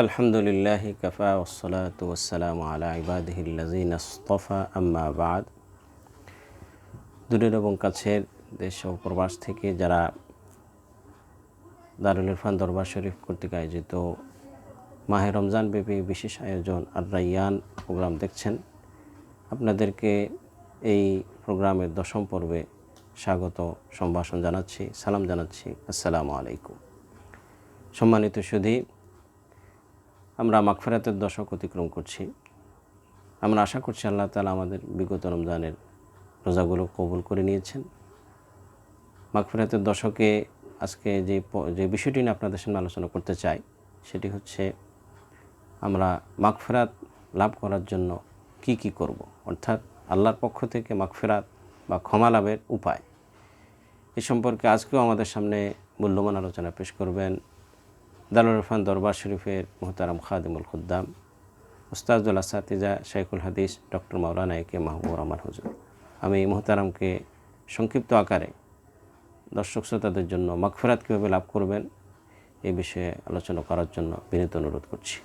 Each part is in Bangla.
আলহামদুলিল্লাহ কাফা ওসলাত ওসালাম আলা ইবাদহিল্লাজিন আস্তফা, আম্মা বাদ। দূরের এবং কাছের দেশ ও প্রবাস থেকে যারা দারুল ইরফান দরবার শরীফ কর্তৃক আয়োজিত মাহে রমজান ব্যাপী বিশেষ আয়োজন আর রাইয়ান প্রোগ্রাম দেখছেন, আপনাদেরকে এই প্রোগ্রামের দশম পর্বে স্বাগত সম্ভাষণ জানাচ্ছি, সালাম জানাচ্ছি। আসসালামু আলাইকুম। সম্মানিত সুধী আমরা মাগফেরাতের দশক অতিক্রম করছি। আমরা আশা করছি আল্লাহ তালা আমাদের বিগত রমজানের রোজাগুলো কবুল করে নিয়েছেন। মাগফেরাতের দশকে আজকে যে যে বিষয়টি নিয়ে আপনাদের সামনে আলোচনা করতে চাই, সেটি হচ্ছে আমরা মাগফেরাত লাভ করার জন্য কি কি করব? অর্থাৎ আল্লাহর পক্ষ থেকে মাগফেরাত বা ক্ষমা লাভের উপায়। এ সম্পর্কে আজকেও আমাদের সামনে মূল্যবান আলোচনা পেশ করবেন। দালুর রহমান দরবার শরীফের মোহতারাম খাদিমুল খুদ্দাম উস্তাজুল আসাতিজা শেখুল হাদিস, ডক্টর মাওলানা এ কে মাহবুব রহমান হুজুর। আমি মোহতারামকে সংক্ষিপ্ত আকারে দর্শক শ্রোতাদের জন্য মাগফেরাত কীভাবে লাভ করবেন এ বিষয়ে আলোচনা করার জন্য বিনীত অনুরোধ করছি।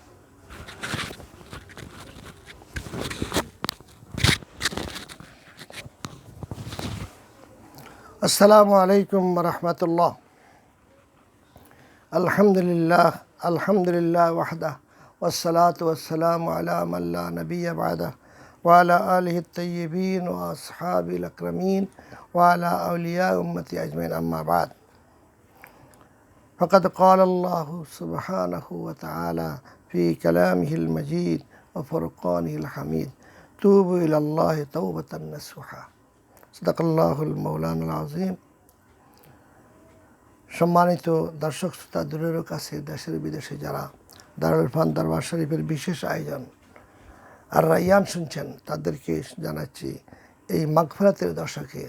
আসসালামু আলাইকুম রহমতুল্লাহ। الحمد لله الحمد لله وحده والصلاة والسلام على من لا نبي بعده وعلى آله الطيبين وأصحابه الأكرمين وعلى أولياء أمتي أجمعين أما بعد. فقد قال الله سبحانه وتعالى في كلامه المجيد وفرقانه الحميد توبوا إلى الله توبة نصوحا. صدق الله المولان العظيم সম্মানিত দর্শক শ্রোতা দূরের কাছে, দেশের বিদেশে যারা দারুল ইরফান দরবার শরীফের বিশেষ আয়োজন আর রাইয়ান শুনছেন, তাদেরকে জানাচ্ছি, এই মাগফরাতের দশকে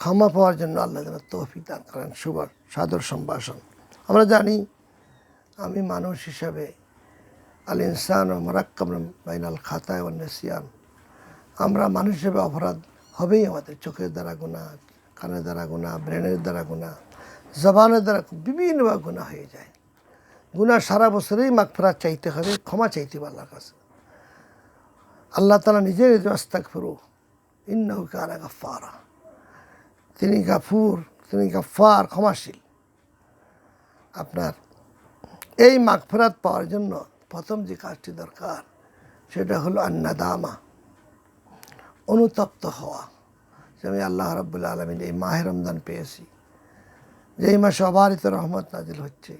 ক্ষমা পাওয়ার জন্য আল্লাহ যেন তৌফিক দান করেন। শুভ সাদর সম্ভাষণ। আমরা জানি, আমি মানুষ হিসাবে আল ইনসান ও মরাক্কাম বাইনাল খাতায় ও নেসিয়ান। আমরা মানুষ হিসেবে অপরাধ হবেই আমাদের চোখের দ্বারা গুণা কানের দ্বারা গুণা ব্রেনের দ্বারা গুণা জবানের দ্বারা বিভিন্নভাবে গুণা হয়ে যায়। গুণা সারা বছরেই মাগফেরাত চাইতে হবে, ক্ষমা চাইতে হবে আল্লাহর কাছে। আল্লাহ তালা নিজের আস্তাক ফেরু ইন্নাহু কানা গাফারা তিনি গাফুর, তিনি গাফার ক্ষমাশীল। আপনার এই মাগফেরাত পাওয়ার জন্য প্রথম যে কাজটি দরকার, সেটা হলো আন্নাদামা, অনুতপ্ত হওয়া। যে আমি আল্লাহ রব্বুল্লা আলমিন এই মাহে রমজান পেয়েছি। যেই মাসে অবারিত রহমত নাজিল হচ্ছে,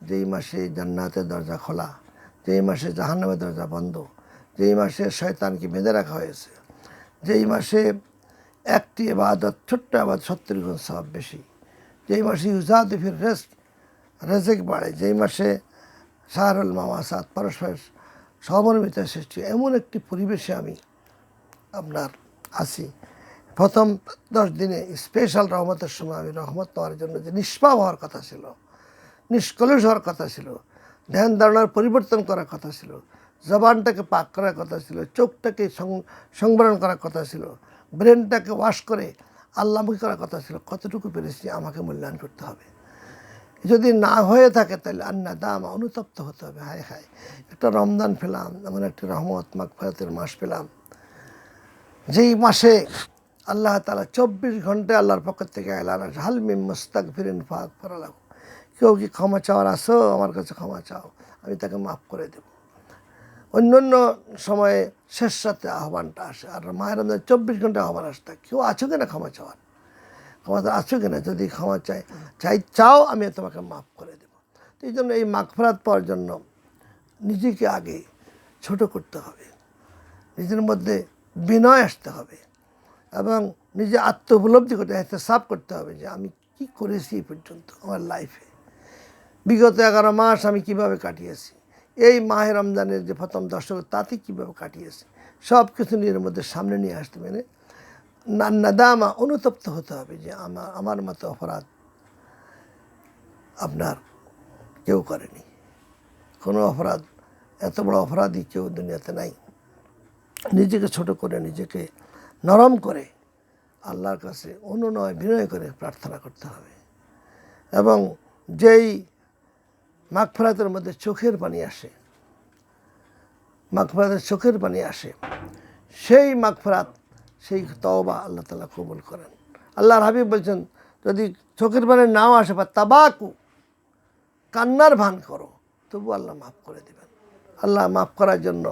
যেই মাসে জান্নাতের দরজা খোলা, যেই মাসে জাহান্নামের দরজা বন্ধ, যেই মাসে শয়তানকে বেঁধে রাখা হয়েছে, যেই মাসে একটি এবাদত, ছোট্ট আবাদ সত্তর গুণ সব বেশি, যেই মাসে ইউজাদ ফির রেস্ট রেজেক বাড়ে, যেই মাসে শাহরুল মামাসাদ পরস্পর সমন্বিত সৃষ্টি এমন একটি পরিবেশে আমি আপনার আছি। প্রথম দশ দিনে স্পেশাল রহমতের সময় আমি রহমত পাওয়ার জন্য যে নিষ্পাপ হওয়ার কথা ছিল, নিষ্কলুষ হওয়ার কথা ছিল, ধ্যান ধারণার পরিবর্তন করার কথা ছিল, জবানটাকে পাক করার কথা ছিল, চোখটাকে সংবরণ করার কথা ছিল, ব্রেনটাকে ওয়াশ করে আল্লাহমুখী করার কথা ছিল, কতটুকু পেরেছি আমাকে মূল্যায়ন করতে হবে। যদি না হয়ে থাকে তাহলে আন্না দাম অনুতপ্ত হতে হবে, হায় হায়। একটা রমজান পেলাম, এমন একটি রহমত, মাগফারাতের মাস পেলাম। যেই মাসে আল্লাহ তালা চব্বিশ ঘণ্টা আল্লাহর পক্ষ থেকে এলান হালমি মুস্তাক ফিরিন ফাঁক ফরালাম কেউ কি ক্ষমা চাওয়ার আসো আমার কাছে ক্ষমা চাও। আমি তাকে মাফ করে দেব। অন্য অন্য সময়ে শেষ সাথে আহ্বানটা আসে। আর মায়ের চব্বিশ ঘণ্টা আহ্বান আসতে কেউ আছো কিনা ক্ষমা চাওয়ার? ক্ষমা আছো কিনা? যদি ক্ষমা চাই চাই, চাও, আমি তোমাকে মাফ করে দেব। তো এই জন্য এই মাগফরাত পাওয়ার জন্য নিজেকে আগে ছোট করতে হবে। নিজের মধ্যে বিনয় আসতে হবে। এবং নিজে আত্ম উপলব্ধি করতে সাফ করতে হবে যে আমি কি করেছি এই পর্যন্ত আমার লাইফে বিগত এগারো মাস আমি কীভাবে কাটিয়েছি? এই মাহে রমজানের যে প্রথম দশক, তাতে কীভাবে কাটিয়েছি? সব কিছু নিজের মধ্যে সামনে নিয়ে আসতে মেনে নাদামা অনুতপ্ত হতে হবে যে আমার আমার মতো অপরাধ আপনার কেউ করেনি। কোনো অপরাধ, এত বড় অপরাধী কেউ দুনিয়াতে নাই। নিজেকে ছোট করে নিজেকে নরম করে আল্লাহর কাছে অনুনয়, বিনয় করে প্রার্থনা করতে হবে। এবং যেই মাগফরাতের মধ্যে চোখের পানি আসে, মাগফরাতের চোখের পানি আসে, সেই মাগফরাত, সেই তওবা আল্লাহ তালা কবুল করেন। আল্লাহর হাবিব বলছেন, যদি চোখের পানি নাও আসে, বা তাবাকু, কান্নার ভান করো, তবু আল্লাহ মাফ করে দেবেন। আল্লাহ মাফ করার জন্য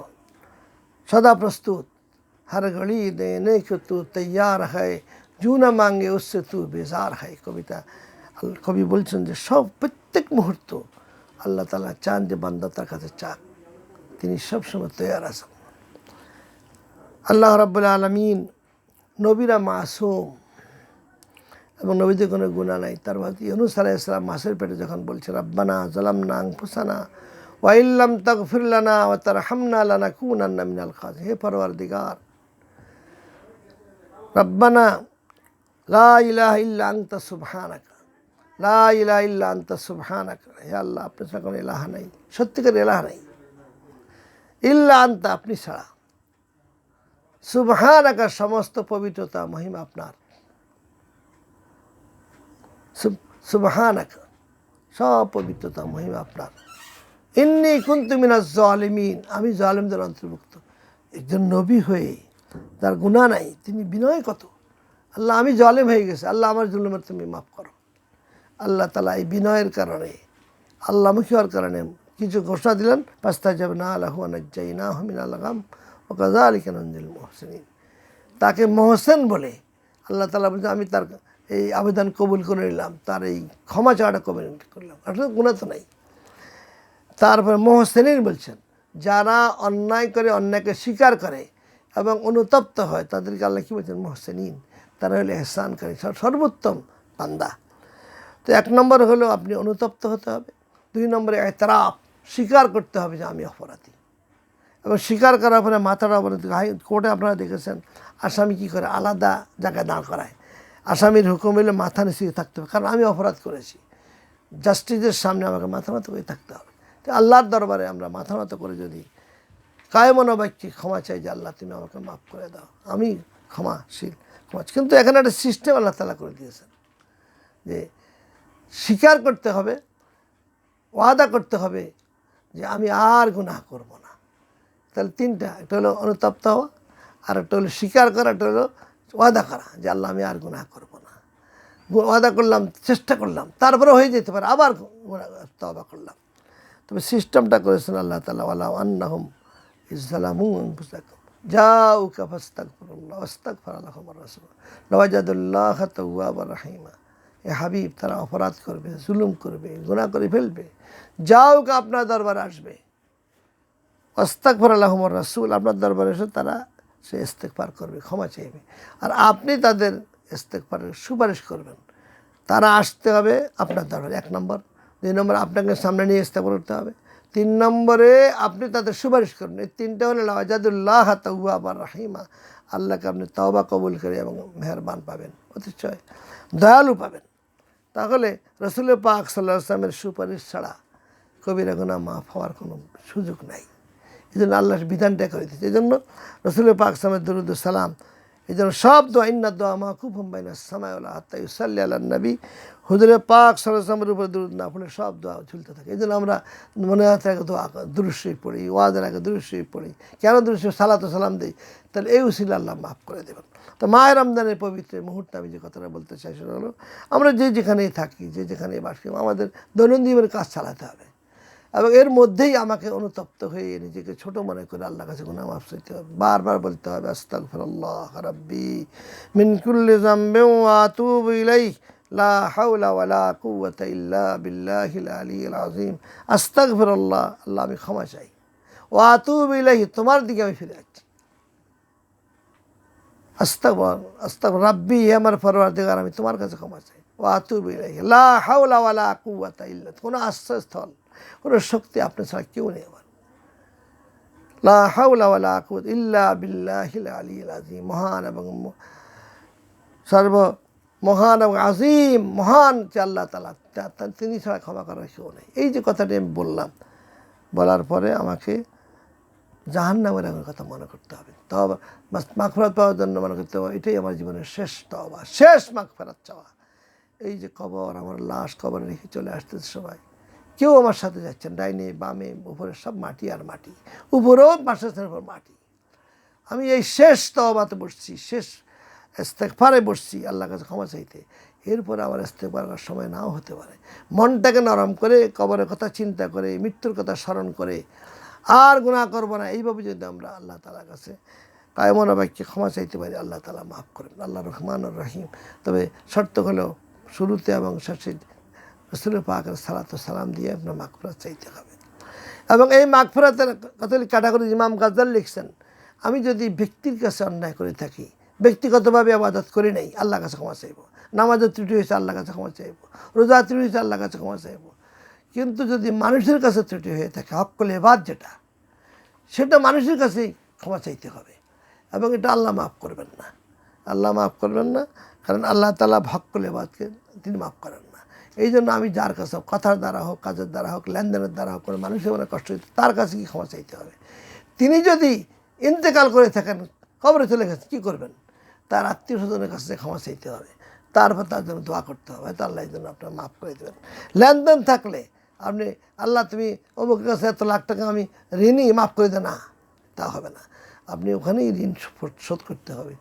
সদা প্রস্তুত। हर घड़ी देने को तू तैयार है जू না মাঙ্গে উসে তু বেজার হয় কবিতা আল- কবি বলছেন যে সব প্রত্যেক মুহূর্ত আল্লাহ তালা চান যে বান্দা তার কাছে চাক তিনি সবসময় তৈয়ার আছেন আল্লাহ রাব্বুল আলমিন নবীরা মাসুম এবং নবীদের কোনো গুণা নাই তার মধ্যে ইউনুস আলাহ ইসলাম মাসের পেটে যখন বলছে রব্বানা জালামনা আংফুসানা ওয়াইল্লাম তাগফিরলানা ওয়া তারহামনা লানা কুনান্না মিনাল খাজ হে পরওয়ারদিগার রব্বানা, লা ইলাহা ইল্লা আনতা সুবহানাকা, লা ইলাহা ইল্লা আনতা সুবহানাকা। হে আল্লাহ আপনার ছাড়া কোনো এলাহা নাই সত্যিকার এলাহা নাই। ইল্লা আনতা, আপনি ছাড়া। সুবহানাকা, সমস্ত পবিত্রতা, মহিমা আপনার। সুব- সুবহানাকা, সব পবিত্রতা, মহিমা আপনার। ইন্নি কুন্তু মিনাজ জালিমিন, আমি জালিমদের অন্তর্ভুক্ত। একজন নবী হয়ে তার গুণা নাই, তিনি বিনয় কত? আল্লাহ আমি জালিম হয়ে গেছে, আল্লাহ আমার জুলুমের তুমি মাফ করো। আল্লাহ তালা এই বিনয়ের কারণে, আল্লাহমুখী হওয়ার কারণে কিছু ঘোষণা দিলেন পাস্তা যাবে না আল্লাহ নাজ্জাই না হমিন আল্লাহাম ও কাজা আলী কেনজিল মোহসেন তাকে মোহসেন বলে আল্লাহ তালা বলছে, আমি তার এই আবেদন কবুল করে নিলাম, তার এই ক্ষমা চাওয়াটা কবুল করলাম। আসলে গুণা তো নাই। তারপরে মোহসেনিন বলছেন, যারা অন্যায় করে অন্যায়কে স্বীকার করে এবং অনুতপ্ত হয়। তাদেরকে আল্লাহ কী বলছেন? মোহসেনিন। তারা হলো এহসানকারী, সর- সর্বোত্তম পান্দা তো এক নম্বর হলো আপনি অনুতপ্ত হতে হবে। দুই নম্বরে এতরাপ স্বীকার করতে হবে যে আমি অপরাধী। এবং স্বীকার করার পরে মাথার অবনতি হাই, কোর্টে আপনারা দেখেছেন, আসামি কী করে? আলাদা জায়গায় দাঁড় করায়। আসামির হুকুম হলে মাথা নিচে থাকতে হবে, কারণ আমি অপরাধ করেছি। জাস্টিসের সামনে আমাকে মাথা নত করে থাকতে হবে। তো আল্লাহর দরবারে আমরা মাথা নত করে যদি কায়মনোবাক্যে ক্ষমা চাই যে আল্লাহ, তুমি আমাকে মাফ করে দাও। আমি ক্ষমাশীল, ক্ষমা কিন্তু এখানে একটা সিস্টেম আল্লাহ তালা করে দিয়েছেন যে স্বীকার করতে হবে, ওয়াদা করতে হবে যে আমি আর গুনাহ করব না। তাহলে তিনটা, একটা হলো অনুতপ্ত হওয়া, আর একটা হলো স্বীকার করা, একটা হলো ওয়াদা করা যে আল্লাহ, আমি আর গুনাহ করব না। ওয়াদা করলাম, চেষ্টা করলাম, তারপরে হয়ে যেতে পারে, আবার তবা করলাম। তবে সিস্টেমটা করেছেন আল্লাহ তালা আল্লাহ আন্না আন্নাহম যাও নওয়াজাদুল্লাহ রাহিমা। এ হাবিব, তারা অপরাধ করবে, জুলুম করবে গুণা করে ফেলবে। যাও কা আপনার দরবারে আসবে। অস্তাকফর আল্লাহমর রাসুল, আপনার দরবারে এসে তারা সে ইস্তেকফার করবে, ক্ষমা চাইবে। আর আপনি তাদের ইস্তেকফারের সুপারিশ করবেন। তারা আসতে হবে আপনার দরবারে, এক নম্বর। দুই নম্বর, আপনাকে সামনে নিয়ে ইস্তেকফার করতে হবে। তিন নম্বরে আপনি তাদের সুপারিশ করবেন এই তিনটা হলো আজাদুল্লাহ তৌবা রাহিমা। আল্লাহকে আপনি তওবা কবুল করে এবং মেহরবান পাবেন, অতিশয় দয়ালু পাবেন। তাহলে রসুল পাক সাল্লাহ আসলামের সুপারিশ ছাড়া কবিরা গুণা মাফ হওয়ার কোনো সুযোগ নাই। এই জন্য আল্লাহর বিধানটা করে দিচ্ছে এই জন্য রসুল পাক সালামের দরুদ সালাম এই জন্য সব দোয়া দোয়া মা খুব হুম্বাইনা সামায়ুল্লাহ আত্মাই সাল্লি আল্লাহ নবী, হুজুরে পাক সালামের উপরে দরুদ না পড়লে সব দোয়া ঝুলতে থাকে। এই জন্য আমরা মনে হাতে আগে দোয়া দুরুশ্রী পড়ি ওয়াদের আগে দুরুশ্রী পড়ি। কেন দুরুশ্রী সালাত সালাম দিই। তাহলে এই উসিলা আল্লাহ মাফ করে দেবেন। তো মায়ের রমজানের পবিত্র মুহূর্তে আমি যে কথাটা বলতে চাই সেটা হলো, আমরা যে যেখানেই থাকি, যে যেখানেই বাস করি, আমাদের দৈনন্দিন কাজ চালাতে হবে। এবং এর মধ্যেই আমাকে অনুতপ্ত হয়ে নিজেকে ছোট মনে করে আল্লাহ কাছে গুনাহ মাফ চাইতে হবে। বারবার বলতে হবে, আস্তাগফিরুল্লাহ রাব্বি মিন কুল্লি যামবিন ওয়া আতুবু ইলাইহি, লা হাওলা ওয়ালা কুওয়াতা ইল্লা বিল্লাহিল আলিয়্যিল আযীম। আস্তাগফিরুল্লাহ, আল্লাহ আমি ক্ষমা চাই। ওয়া আতুবু তোমার দিকে আমি ফিরে যাচ্ছি। আস্তাগফর আস্তাগফর রাব্বি, হে আমার পরওয়ারদিগার আমি তোমার কাছে ক্ষমা চাই। ও আতুবু ইলাইহি, লা হাওলা ওয়ালা কুওয়াতা ইল্লা, কোনো আশ্রয়স্থল কোনো শক্তি আপনার ছাড়া কেউ নেই আমার। লা হাওলা ওয়ালা কুওয়াতা ইল্লা বিল্লাহিল আলিয়্যিল আযীম। মহান এবং সর্ব মহান এবং আজিম মহান যে আল্লাহ তালা তিনি ছাড়া ক্ষমা করার কেউ নেই। এই যে কথাটি আমি বললাম, বলার পরে আমাকে জাহান নামের আমার কথা মনে করতে হবে। তবা মাখফেরাত পাওয়ার জন্য মনে করতে হবে, এটাই আমার জীবনের শেষ তবা শেষ মাখফেরাত চাওয়া। এই যে কবর, আমার লাশ কবরে রেখে চলে আসতেছে সবাই। কেউ আমার সাথে যাচ্ছেন, ডাইনে, বামে, উপরে, সব মাটি আর মাটি। উপরেও বাসস্থানের উপর মাটি। আমি এই শেষ তওবাতে বসছি, শেষ ইস্তেগফারে বসছি, আল্লাহর কাছে ক্ষমা চাইতে। এরপরে আমার ইস্তেগফার করার সময় নাও হতে পারে। মনটাকে নরম করে, কবরের কথা চিন্তা করে, মৃত্যুর কথা স্মরণ করে, আর গুনাহ করব না। এইভাবে যদি আমরা আল্লাহ তালার কাছে কায়মনা বাক্যে ক্ষমা চাইতে পারি, আল্লাহ তালা মাফ করেন। আল্লাহ রহমান রহিম। তবে শর্ত হলো শুরুতে এবং শেষে রসুল পাকের সালাত সালাম দিয়ে আপনার মাকফরাত চাইতে হবে। এবং এই মাগফিরাতের কথা ক্যাটাগরি ইমাম গাজ্জাল লিখছেন, আমি যদি ব্যক্তির কাছে অন্যায় করে থাকি, ব্যক্তিগতভাবে আবাদত করি নাই আল্লাহ কাছে ক্ষমা চাইব। নামাজের ত্রুটি হয়েছে আল্লাহ কাছে ক্ষমা চাইব। রোজা ত্রুটি হয়েছে আল্লাহ কাছে ক্ষমা চাইব। কিন্তু যদি মানুষের কাছে ত্রুটি হয়ে থাকে হকল এবাদ যেটা, সেটা মানুষের কাছেই ক্ষমা চাইতে হবে। এবং এটা আল্লাহ মাফ করবেন না। আল্লাহ মাফ করবেন না, কারণ আল্লাহ তালা ভক্কল এবাদকে তিনি মাফ করেন না। এই জন্য আমি যার কাছে হোক, কথার দ্বারা হোক কাজের দ্বারা হোক লেনদেনের দ্বারা হোক কোনো মানুষের মনে কষ্ট হইতে তার কাছে কি ক্ষমা চাইতে হবে? তিনি যদি ইন্তেকাল করে থাকেন কবরে চলে গেছে কী করবেন? তার আত্মীয় স্বজনের কাছে ক্ষমা চাইতে হবে তারপর তার জন্য দোয়া করতে হবে। হয়তো আল্লাহ জন্য আপনার মাফ করে দেবেন। লেনদেন থাকলে আপনি আল্লাহ তুমি অমুকের কাছে এত লাখ টাকা আমি ঋণই মাফ করে দে না তা হবে না। আপনি ওখানেই ঋণ শোধ- করতে হবে।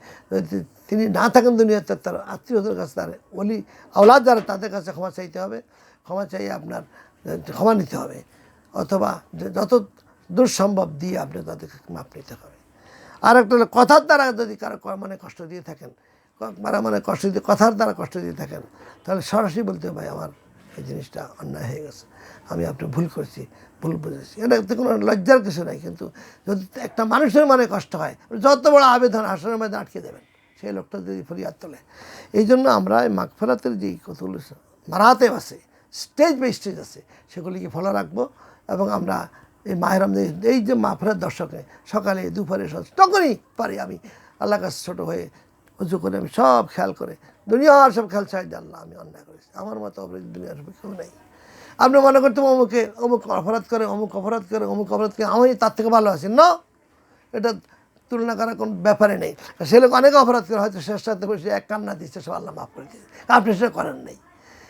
তিনি না থাকেন দুনিয়াতে তার আত্মীয়দের কাছে তার অলি আওলাদ যারা তাদের কাছে ক্ষমা চাইতে হবে। ক্ষমা চাইয়ে আপনার ক্ষমা নিতে হবে। অথবা যত দূর সম্ভব দিয়ে আপনি তাদেরকে মাপ নিতে হবে। আর একটা কথার দ্বারা যদি কারও মানে কষ্ট দিয়ে থাকেন মানে কষ্ট দিয়ে কথার দ্বারা কষ্ট দিয়ে থাকেন তাহলে সরাসরি বলতে হবে, ভাই আমার এই জিনিসটা অন্যায় হয়ে গেছে। আমি আপনি ভুল করছি, ভুল বুঝেছি। এটাতে কোনো লজ্জার কিছু নাই, কিন্তু যদি একটা মানুষের মনে কষ্ট হয়, যত বড় আবেদন আসনের মধ্যে আটকে দেবেন, সেই লোকটা যদি ফরিয়াদ তোলে। এই জন্য আমরা এই মাগফেরাতের যেই কতগুলো মারাতে আছে স্টেজ বাই স্টেজ আছে, সেগুলিকে ফলো রাখব এবং আমরা এই মাহেরাম এই যে মাফেরাত দর্শকে সকালে দুপুরে তখনই পারি আমি আল্লাহ কাছে ছোটো হয়ে উঁচু করে আমি সব খেয়াল করে, দুনিয়ার সব খেয়াল দিয়ে আল্লাহ আমি অন্যায় করেছি। আমার মতো অপরাধ দুনিয়ার সব কেউ নেই। আপনি মনে করতেন অমুকে, অমুক অপরাধ করে, অমুক অপরাধ করে, অমুক অপরাধ করে, আমি তার থেকে ভালো আছি। না, এটা তুলনা করার কোনো ব্যাপারে নেই। সে লোক অনেক অপরাধ করে, হয়তো শেষ সাথে বসে এক কান্না দিচ্ছে সব আল্লাহ মাফ করে দিচ্ছে আপনি সেটা করেন নাই।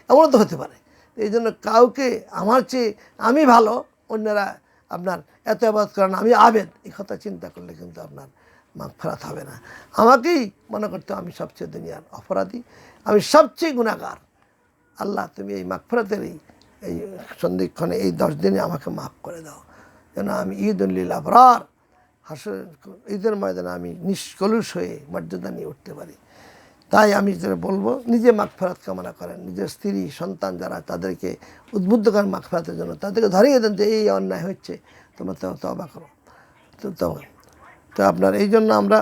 এমনও তো হতে পারে। এই জন্য কাউকে আমার চেয়ে আমি ভালো, অন্যরা আপনার এত আবাদ করেন, আমি আবেদ, এই কথা চিন্তা করলে কিন্তু আপনার মাফ ফেরাত হবে না। আমাকেই মনে করতে আমি সবচেয়ে দুনিয়ার অপরাধী, আমি সবচেয়ে গুণাগার আল্লাহ, তুমি এই মাগফরাতের এই এই সন্ধিক্ষণে এই দশ দিনে আমাকে মাফ করে দাও। যেন আমি ঈদ উল্লিল আবরার, হাসর, ঈদের ময়দানে আমি নিষ্কলুষ হয়ে মর্যাদা নিয়ে উঠতে পারি। তাই আমি যেটা বলব, নিজে মাগফেরাত কামনা করেন। নিজের স্ত্রী, সন্তান যারা, তাদেরকে উদ্বুদ্ধ করেন মাগফেরাতের জন্য। তাদেরকে ধরিয়ে দেন যে এই অন্যায় হচ্ছে, তোমরা তো তবা করো। তো তবে তো আপনার, এই জন্য আমরা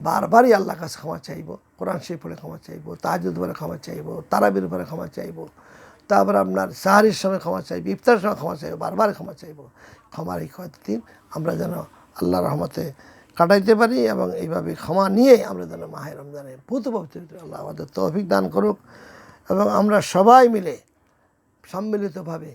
বারবারই আল্লাহ কাছে ক্ষমা চাইব, কোরআন শরীফ পড়ে ক্ষমা চাইব তাহাজুদ পরে ক্ষমা চাইব, তারাবির উপরে ক্ষমা চাইব, তারপর আপনার সাহারির সময় ক্ষমা চাইব, ইফতারের সময় ক্ষমা চাইব, বারবার ক্ষমা চাইব। ক্ষমার এই দিন আমরা যেন আল্লাহ রহমতে কাটাইতে পারি এবং এইভাবে ক্ষমা নিয়ে আমরা যেন মাহের রমজানে ভূত পবিত্র আল্লাহ আমাদের তৌফিক দান করুক এবং আমরা সবাই মিলে সম্মিলিতভাবে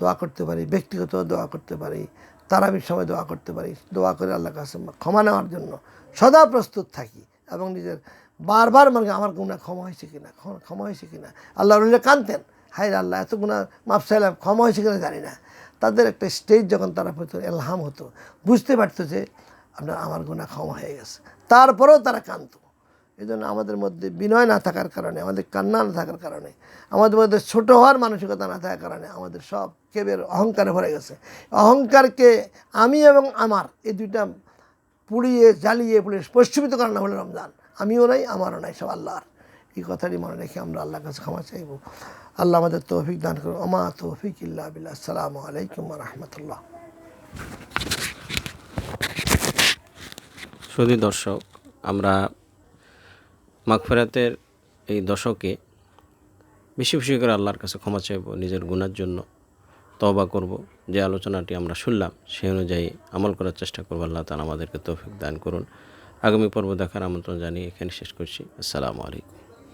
দোয়া করতে পারি, ব্যক্তিগত দোয়া করতে পারি তারাবির সময় দোয়া করতে পারি। দোয়া করে আল্লাহ কাছে ক্ষমা নেওয়ার জন্য সদা প্রস্তুত থাকি এবং নিজের বারবার মানে আমার গুণা ক্ষমা হয়েছে কিনা? ক্ষমা- হয়েছে কিনা? আল্লাহ রুলে কানতেন হাই আল্লাহ, এত গুণা মাপ চাইলাম, ক্ষমা হয়েছে কিনা জানি না। তাদের একটা স্টেজ যখন তারা পেতো এলহাম হতো, বুঝতে পারতো যে আপনার আমার গুণা ক্ষমা হয়ে গেছে। তারপরেও তারা কানতো এই জন্য আমাদের মধ্যে বিনয় না থাকার কারণে, আমাদের কান্না না থাকার কারণে, আমাদের মধ্যে ছোট হওয়ার মানসিকতা না থাকার কারণে আমাদের সব কেবের অহংকারে ভরে গেছে। অহংকারকে আমি এবং আমার এই দুইটা পুড়িয়ে, জ্বালিয়ে, পুড়িয়ে পশ্চিমিত করা না হলে রমজান। আমিও নাই, আমারও নাই, সব আল্লাহর। এই কথাটি মনে রেখে আমরা আল্লাহর কাছে ক্ষমা চাইব। আল্লাহ আমাদের তৌফিক দান করুন। আমা তৌফিক ইল্লা বিল্লাহ। আসসালামু আলাইকুম রহমতুল্লাহ। শুধু দর্শক, আমরা মাগফেরাতের এই দশকে বেশি বেশি করে আল্লাহর কাছে ক্ষমা চাইব, নিজের গুণার জন্য তবা করব। যে আলোচনাটি আমরা শুনলাম সেই অনুযায়ী আমল করার চেষ্টা করব। আল্লাহ তালা আমাদেরকে তৌফিক দান করুন। আগামী পর্ব দেখার আমন্ত্রণ জানিয়ে এখানে শেষ করছি। আসসালামু আলাইকুম।